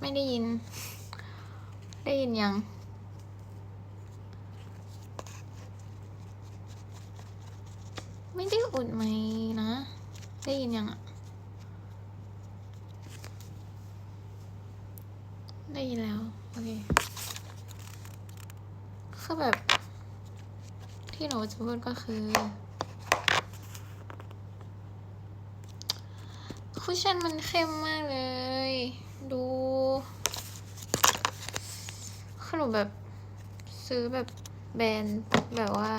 ไม่ได้ยิน ได้ยินยัง ไม่ได้อุดไหมนะ ได้ยินยังอะได้ยินแล้ว โอเคคือแบบ ที่หนูจะพูดก็คือคุชชั่นมันเข้มมากเลย ดูคือหนูแบบซื้อแบบแบรนด์แบบว่า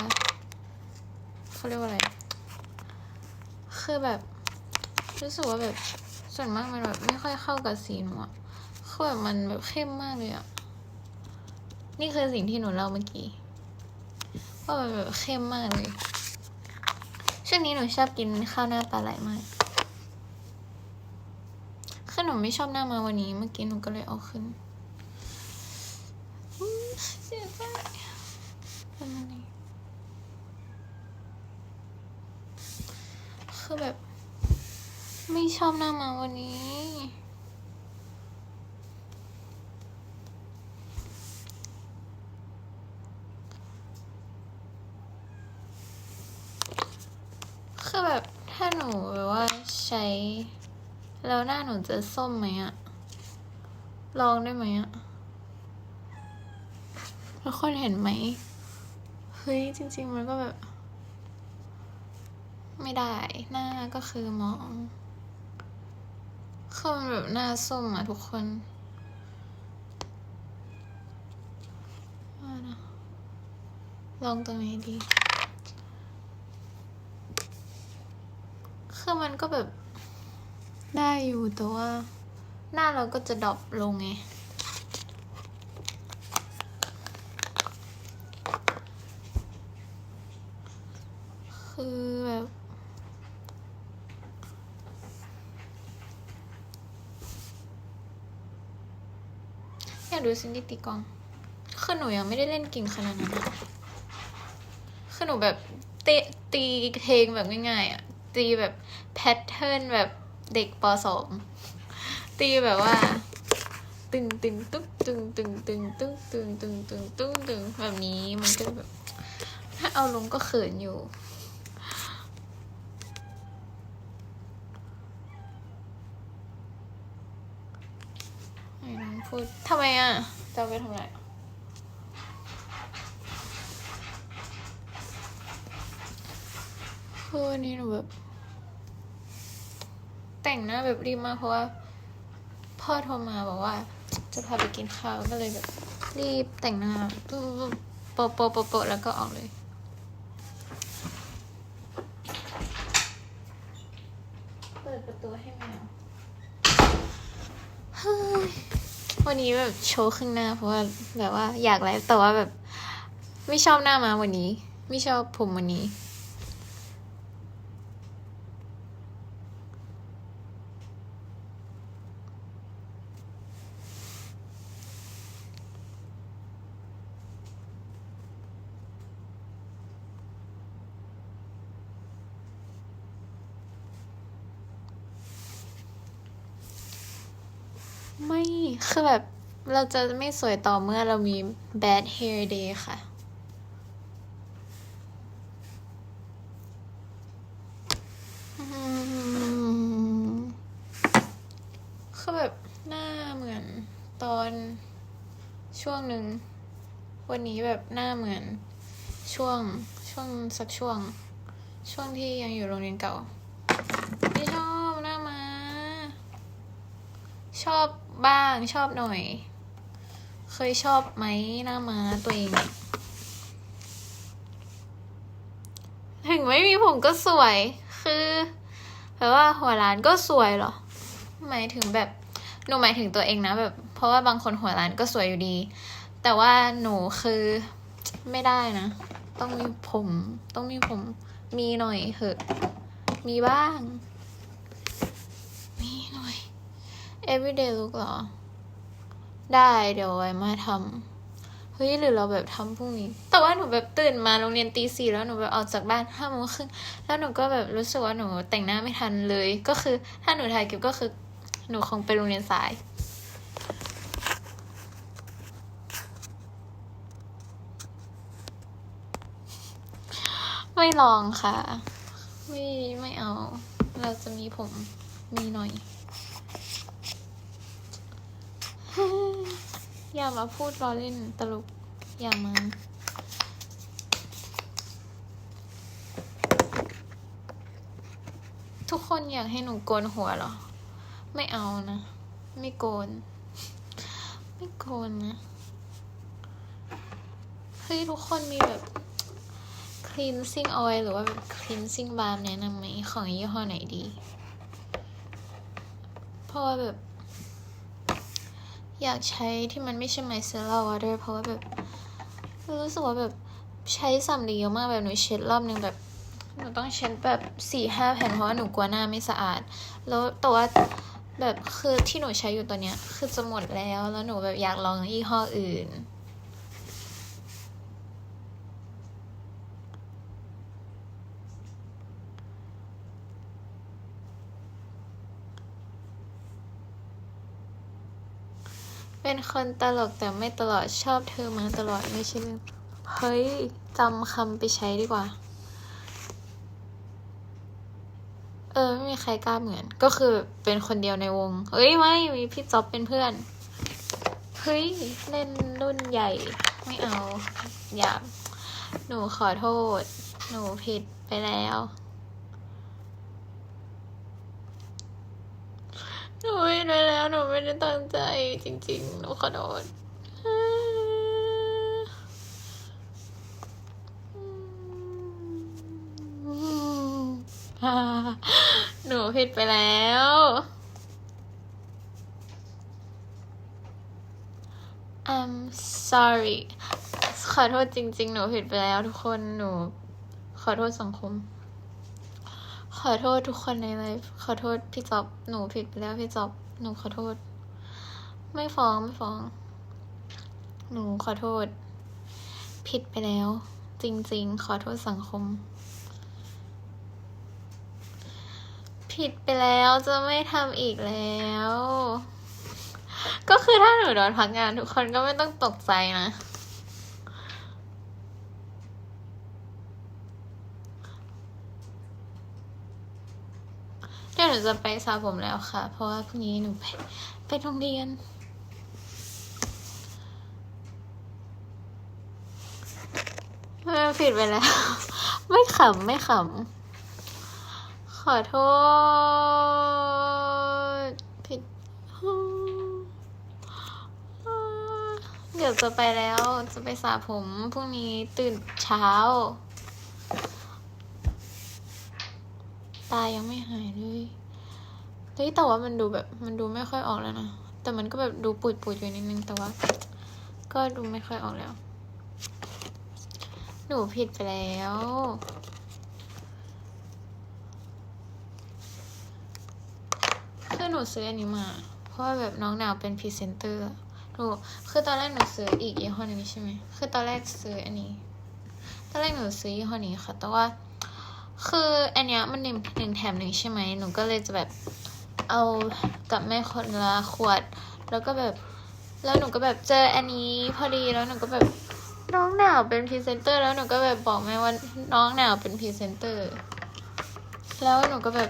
เขาเรียกว่าอะไร คือแบบรู้สึกว่าแบบส่วนมากมันแบบไม่ค่อยเข้ากับสีหนูอะคือแบบมันแบบเข้มมากเลยอะนี่คือสิ่งที่หนูเล่าเมื่อกี้ว่ามันแบบเข้มมากเลยช่วงนี้หนูชอบกินข้าวหน้าปลาไหลมาก หนูไม่ชอบหน้ามาวันนี้ เมื่อกี้หนูก็เลยเอาขึ้นเสียใจประมาณนี้คือแบบ ไม่ชอบหน้ามาวันนี้คือแบบถ้าหนูแบบว่าใช้ แล้วหน้าหนูจะส้มไหมอะลองได้ไหมอะแล้วคนเห็นไหม เฮ้ย จริง ๆ มันก็แบบ ไม่ได้ หน้าก็คือมองคือมันแบบหน้าส้มอะทุกคนลองตรงไหนดี คือมันก็แบบ ได้อยู่แต่ว่า หน้าเราก็จะดรอปลงไง คือแบบอยากดูซินดี้ตีกองคือหนูยังไม่ได้เล่นเก่งขนาดนั้นคือหนูแบบเตะตีเพลงแบบง่ายๆอะ ตีแบบแพทเทิร์นแบบ เด็กปสองตีแบบว่า ตึงตึงตึ๊กตึงตึงตึงตึงตึงตึงตึงตึงตึงแบบนี้มันก็แบบ ถ้าเอาลงก็เขินอยู่ไอ้น้องพูดทำไมอะจะเอาไปทำอะไรคือวันนี้หนูแบบ แต่งหน้าแบบรีบมากเพราะว่าพ่อโทรมาบอกว่า จะพาไปกินข้าวก็เลยแบบรีบแต่งหน้าปุ๊บปุ๊บโปะโปะโปะโปะแล้วก็ออกเลยเปิดประตูให้แมวเฮ้ยวันนี้แบบโชว์ขึ้นหน้า เพราะว่าแบบว่าอยากไลฟ์แต่ว่าแบบ ไม่ชอบหน้ามาวันนี้ ไม่ชอบผมวันนี้ ไม่ คือแบบเราจะไม่สวยต่อเมื่อเรามี bad hair day ค่ะ คือแบบหน้าเหมือนตอนช่วงหนึ่ง วันนี้แบบหน้าเหมือนช่วงช่วงสักช่วง ช่วงที่ยังอยู่โรงเรียนเก่าไม่ชอบหน้ามา ชอบ บ้างชอบหน่อย เคยชอบไหมหน้ามาตัวเอง ถึงไม่มีผมก็สวย คือแบบว่าหัวร้านก็สวยเหรอ หมายถึงแบบหนูหมายถึงตัวเองนะแบบ เพราะว่าบางคนหัวร้านก็สวยอยู่ดี แต่ว่าหนูคือไม่ได้นะ ต้องมีผม ต้องมีผมมีหน่อยเหอะ มีบ้าง everyday look หรอ ได้เดี๋ยวไว้มาทำเฮ้ยหรือเราแบบทำพรุ่งนี้ แต่ว่าหนูแบบตื่นมาโรงเรียนตีสี่แล้วหนูแบบออกจากบ้านห้าโมงครึ่งแล้วหนูก็แบบรู้สึกว่าหนูแต่งหน้าไม่ทันเลย ก็คือถ้าหนูถ่ายคลิปก็คือ หนูคงไปโรงเรียนสายไม่ลองค่ะ ไม่ไม่เอา เราจะมีผมมีหน่อย อย่ามาพูดล้อเล่นตลก อย่ามาทุกคนอยากให้หนูโกนหัวเหรอ ไม่เอานะ ไม่โกน ไม่โกนนะเฮ้ยทุกคนมีแบบ cleansing oil หรือว่าแบบ cleansing balm แนะนำไหมของยี่ห้อไหนดี เพราะว่าแบบ อยากใช้ที่มันไม่ใช่ micellar water เพราะว่าแบบรู้สึกว่าแบบใช้สำลีเยอะมากแบบหนูเช็ดรอบนึงแบบหนูต้องเช็ดแบบสี่ห้าแผ่นเพราะว่าหนูกลัวหน้าไม่สะอาด แล้วแต่ว่าแบบคือที่หนูใช้อยู่ตัวเนี้ยคือจะหมดแล้วแล้วหนูแบบอยากลองยี่ห้ออื่น เป็นคนตลกแต่ไม่ตลอดชอบเธอมาตลอดไม่ใช่เรื่องเฮ้ยจำคำไปใช้ดีกว่า เออ ไม่มีใครกล้าเหมือน ก็คือเป็นคนเดียวในวง เฮ้ย ไม่ มีพี่จ๊อบเป็นเพื่อน เฮ้ย เล่นรุ่นใหญ่ ไม่เอา อย่า หนูขอโทษ หนูผิดไปแล้ว หนูผิดไปแล้วหนูไม่ได้ตั้งใจจริงๆหนูขอโทษหนูผิดไปแล้ว I'm sorry ขอโทษจริง ๆ หนูผิดไปแล้วทุกคนหนู ขอโทษสังคม ขอโทษทุกคนในไลฟ์ขอโทษพี่จ๊อบหนูผิดไปแล้วพี่จ๊อบ หนูขอโทษ ไม่ฟ้องไม่ฟ้อง หนูขอโทษ ผิดไปแล้ว จริง ๆ ขอโทษสังคม ผิดไปแล้วจะไม่ทำอีกแล้ว ก็คือถ้าหนูโดนพักงานทุกคนก็ไม่ต้องตกใจนะ ดี๋ยวหนูจะไปสระผมแล้วค่ะ เพราะว่าพรุ่งนี้หนูไปไปโรงเรียนเออผิดไปแล้ว ไม่ขำไม่ขำ ขอโทษ ผิด เดี๋ยวจะไปแล้ว จะไปสระผมพรุ่งนี้ตื่นเช้า ตายังไม่หายเลยเฮ้ยแต่ว่ามันดูแบบมันดูไม่ค่อยออกแล้วนะ แต่มันก็แบบดูปุดปุดๆอยู่นิดนึง แต่ว่า ก็ดูไม่ค่อยออกแล้ว หนูผิดไปแล้วคือหนูซื้ออันนี้มา เพราะว่าแบบน้องหนาวเป็นพรีเซนเตอร์หนูคือตอนแรกหนูซื้ออีกยี่ห้อนึงใช่ไหมคือตอนแรกซื้ออันนี้ ตอนแรกหนูซื้อยี่ห้อนี้ค่ะ แต่ว่า คืออันเนี้ยมันหนึ่งหนึ่งแถมหนึ่งใช่ไหมหนูก็เลยจะแบบเอากับแม่คนละขวด แล้วก็แบบแล้วหนูก็แบบเจออันนี้พอดีแล้วหนูก็แบบน้องหนาวเป็นพรีเซนเตอร์แล้วหนูก็แบบบอกแม่ว่าน้องหนาวเป็นพรีเซนเตอร์ แล้วหนูก็แบบ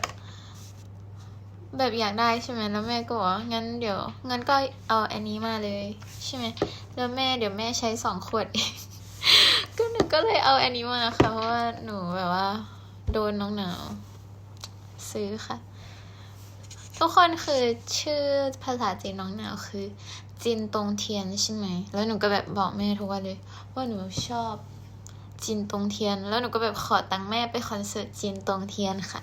แบบอยากได้ใช่ไหมแล้วแม่ก็บอกว่างั้นเดี๋ยวงั้นก็เอาอันนี้มาเลยใช่ไหมแล้วแม่เดี๋ยวแม่ใช้สองขวดเองก็หนูก็เลยเอาอันนี้มาค่ะเพราะว่าหนูแบบว่า โดนน้องหนาว ซื้อค่ะ ทุกคนคือชื่อภาษาจีนน้องหนาวคือ จินตงเทียนใช่ไหม แล้วหนูก็แบบบอกแม่ทุกวันเลย ว่าหนูชอบจินตงเทียน แล้วหนูก็แบบขอตังค์แม่ไปคอนเสิร์ตจินตงเทียนค่ะ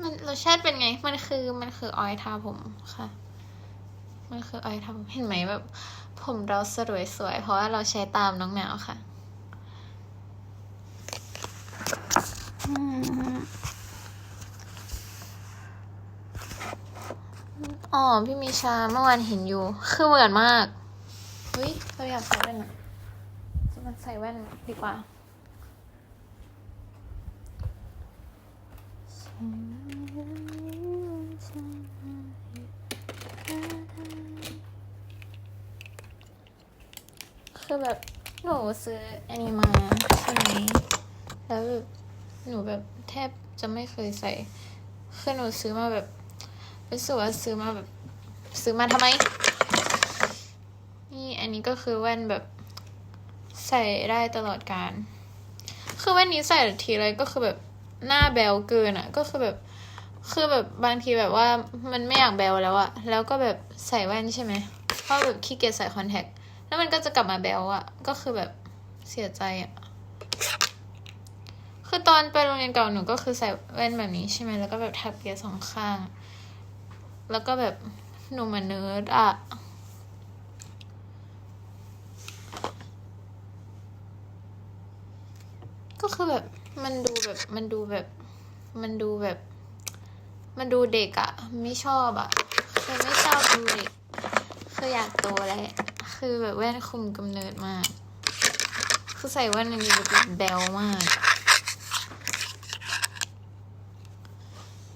มันรสชาติเป็นไง มันคือมันคือออยทาผมค่ะ มันคือออยล์ทาผมเห็นไหมแบบ ผมเราสวยสวยๆเพราะว่าเราใช้ตามน้องหนาวค่ะอ๋อพี่มีชาเมื่อวานเห็นอยู่ คือเหมือนมากเฮ้ยเราอยากใส่แว่นอะจะมาใส่แว่นดีกว่า คือแบบหนูซื้ออันนี้มาใช่ไหมแล้วแบบหนูแบบแทบจะไม่เคยใส่คือหนูซื้อมาแบบรู้สึกว่าซื้อมาแบบ ซื้อมาทำไม นี่อันนี้ก็คือแว่นแบบใส่ได้ตลอดการ คือแว่นนี้ใส่ทีไรก็คือแบบหน้าแบวเกินอะก็คือแบบคือแบบบางทีแบบว่ามันไม่อยากแบวแล้วอะแล้วก็แบบใส่แว่นใช่ไหมเพราะแบบขี้เกียจใส่คอนแทค แล้วมันก็จะกลับมาแบวอะก็คือแบบเสียใจอะคือตอนไปโรงเรียนเก่าหนูก็คือใส่แว่นแบบนี้ใช่ไหมแล้วก็แบบทับเปียสองข้าง แล้วก็แบบหนูเหมันเนิร์ดอะก็คือแบบมันดูแบบมันดูแบบ มันดูแบบ มันดูเด็กอะไม่ชอบอะคือไม่ชอบดูเด็กคืออยากโตแล้ว คือแบบแว่นคุมกำเนิดมาก คือใส่แว่นอันนี้แบบแบวมาก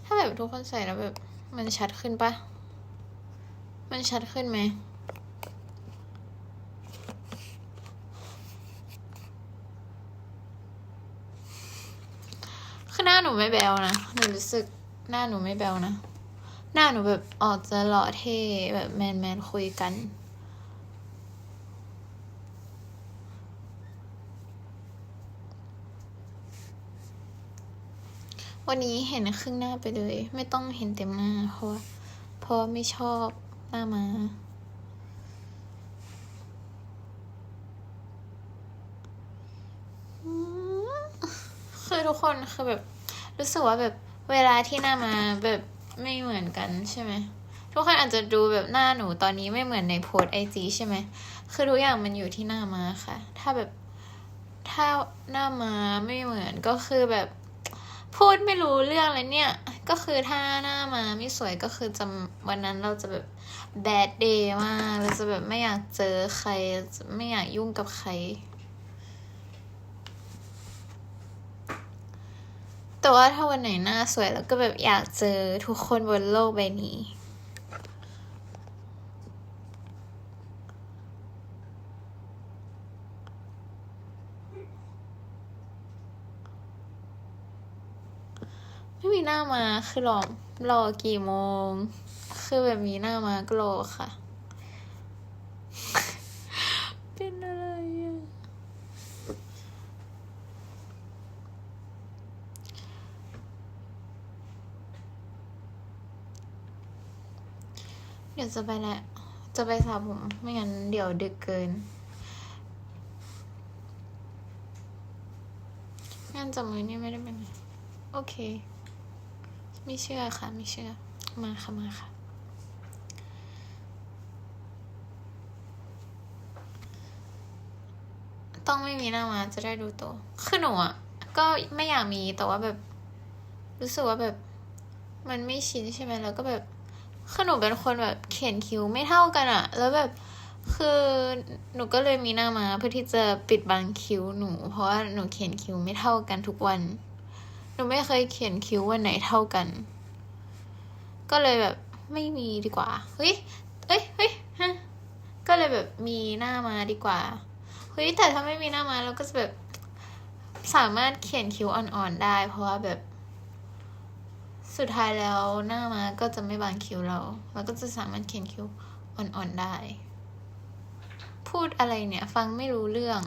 ถ้าแบบทุกคนใส่แล้วแบบ มันชัดขึ้นปะ มันชัดขึ้นไหมคือหน้าหนูไม่แบวนะ หนูรู้สึกหน้าหนูไม่แบวนะ หน้าหนูแบบออกจะหล่อเท่แบบแมนแมนๆคุยกัน วันนี้เห็นครึ่งหน้าไปเลย ไม่ต้องเห็นเต็มหน้า เพราะเพราะไม่ชอบหน้ามาคือทุกคนคือแบบ รู้สึกว่าแบบเวลาที่หน้ามาแบบไม่เหมือนกันใช่ไหมทุกคนอาจจะดูแบบหน้าหนูตอนนี้ไม่เหมือนในโพสไอจีใช่ไหมคือทุกอย่างมันอยู่ที่หน้ามาค่ะ ถ้าแบบถ้าหน้ามาไม่เหมือนก็คือแบบ พูดไม่รู้เรื่องเลยเนี่ย ก็คือถ้าหน้ามาไม่สวยก็คือจะวันนั้นเราจะแบบแบดเดย์มากเราจะแบบไม่อยากเจอใคร ไม่อยากยุ่งกับใคร แต่ว่าถ้าวันไหนหน้าสวยแล้วก็แบบอยากเจอทุกคนบนโลกใบนี้ ไม่มีหน้ามาคือรอรอกี่โมง คือแบบมีหน้ามาก็รอค่ะ เป็นอะไรอะเดี๋ยวจะไปแหละจะไปสระผม ไม่งั้นเดี๋ยวดึกเกินงานจับมือนี่ไม่ได้เป็น โอเค ไม่เชื่อค่ะไม่เชื่อ มาค่ะมาค่ะ ต้องไม่มีหน้ามาจะได้ดูโตคือหนูอะ ก็ไม่อยากมีแต่ว่าแบบ รู้สึกว่าแบบ มันไม่ชินใช่ไหมแล้วก็แบบคือหนูเป็นคนแบบเขียนคิ้วไม่เท่ากันอะแล้วแบบคือหนูก็เลยมีหน้ามาเพื่อที่จะปิดบังคิ้วหนู เพราะว่าหนูเขียนคิ้วไม่เท่ากันทุกวัน หนูไม่เคยเขียนคิ้ววันไหนเท่ากัน ก็เลยแบบไม่มีดีกว่า เฮ้ย เอ้ย เฮ้ยฮะก็เลยแบบมีหน้ามาดีกว่า เฮ้ย แต่ถ้าไม่มีหน้ามาเราก็จะแบบสามารถเขียนคิ้วอ่อนๆได้ เพราะว่าแบบ สุดท้ายแล้วหน้ามาก็จะไม่บางคิ้วเราเราก็จะสามารถเขียนคิ้วอ่อนๆได้ พูดอะไรเนี่ย ฟังไม่รู้เรื่อง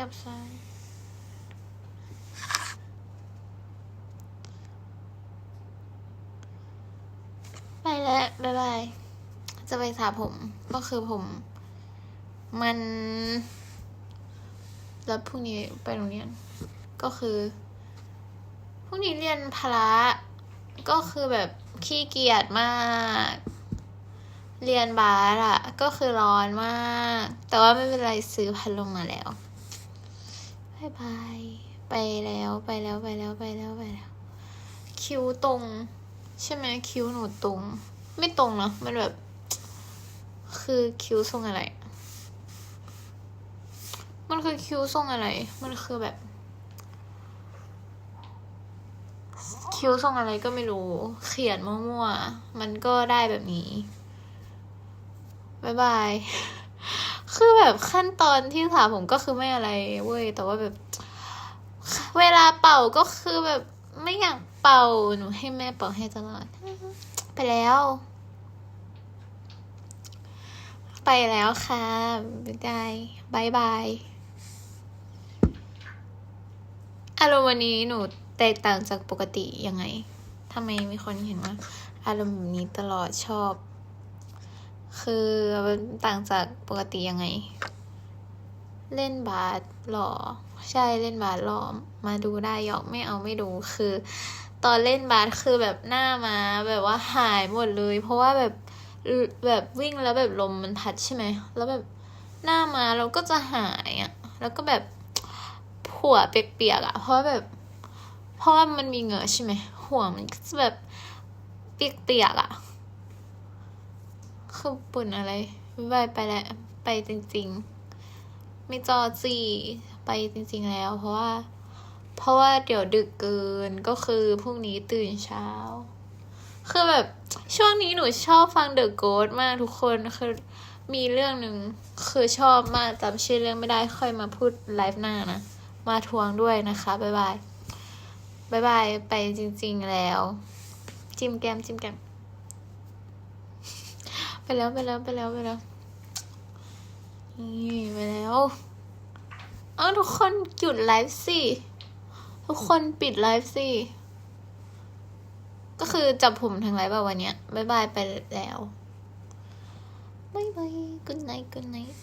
ยับซ้ายไปแล้วบ๊ายบาย จะไปสระผม ก็คือผม มันแล้วพรุ่งนี้ไปโรงเรียน ก็คือพรุ่งนี้เรียนพละก็คือแบบขี้เกียจมาก เรียนบาสอะก็คือร้อนมาก แต่ว่าไม่เป็นไรซื้อพัดลมมาแล้วายบาย ไปแล้วไปแล้วไปแล้วไปแล้วไปแล้ว คิ้วตรง ใช่ไหมคิ้วหนูตรง ไม่ตรงเนอะมันแบบ คือคิ้วทรงอะไร มันคือคิ้วทรงอะไร มันคือแบบ คิ้วทรงอะไรก็ไม่รู้ เขียนมั่วๆ มันก็ได้แบบนี้บายบาย คือแบบขั้นตอนที่ถามผมก็คือไม่อะไรเว้ย แต่ว่าแบบ เวลาเป่าก็คือแบบไม่อยากเป่าหนูให้แม่เป่าให้ตลอด ไปแล้ว ไปแล้วค่ะบ๊ายบายบายบายอารมณ์วันนี้หนูแตกต่างจากปกติยังไงทำไมมีคนเห็นว่า อารมณ์แบบนี้ตลอดชอบ คือมันต่างจากปกติยังไง เล่นบาสหรอ ใช่เล่นบาสหรอ มาดูได้หยอกไม่เอาไม่ดูคือ ตอนเล่นบาสคือแบบหน้ามาแบบว่าหายหมดเลย เพราะว่าแบบแบบวิ่งแล้วแบบลมมันพัดใช่ไหม แล้วแบบหน้ามาเราก็จะหายอะ่ะ แล้วก็แบบหัวเปียกๆอะ่ะ เพราะแบบ เพราะว่ามันมีเหงื่อใช่ไหมหัวมันก็จะแบบเปียกๆอะ่ะ คือปุ่นอะไรไปไปแล้วไปจริง ๆ ไม่จอจีไปจริง ๆ แล้ว เพราะว่า เพราะว่าเดี๋ยวดึกเกินก็คือพรุ่งนี้ตื่นเช้า คือแบบช่วงนี้หนูชอบฟัง The Ghost มากทุกคนคือมีเรื่องหนึ่งคือชอบมากจำชื่อเรื่องไม่ได้ค่อยมาพูดไลฟ์หน้านะ มาทวงด้วยนะคะบ๊ายบายบ๊ายบายไปจริง ๆแล้ว จิ้มแก้มจิ้มแก้ม แล้วไปแล้วไปแล้วไปแล้วนี่ไปแล้วเอาทุกคนหยุดไลฟ์สิทุกคนปิดไลฟ์สิก็คือจับผมทั้งไลฟ์แบบวันเนี้ยบายบายไปแล้วบายบาย good night good night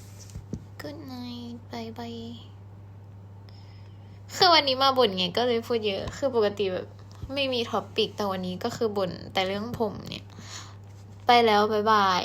good night บายบายคือวันนี้มาบ่นไงก็เลยพูดเยอะ คือปกติแบบไม่มีท็อปปิกแต่วันนี้ก็คือบ่นแต่เรื่องผมเนี่ย ไปแล้ว บ๊ายบาย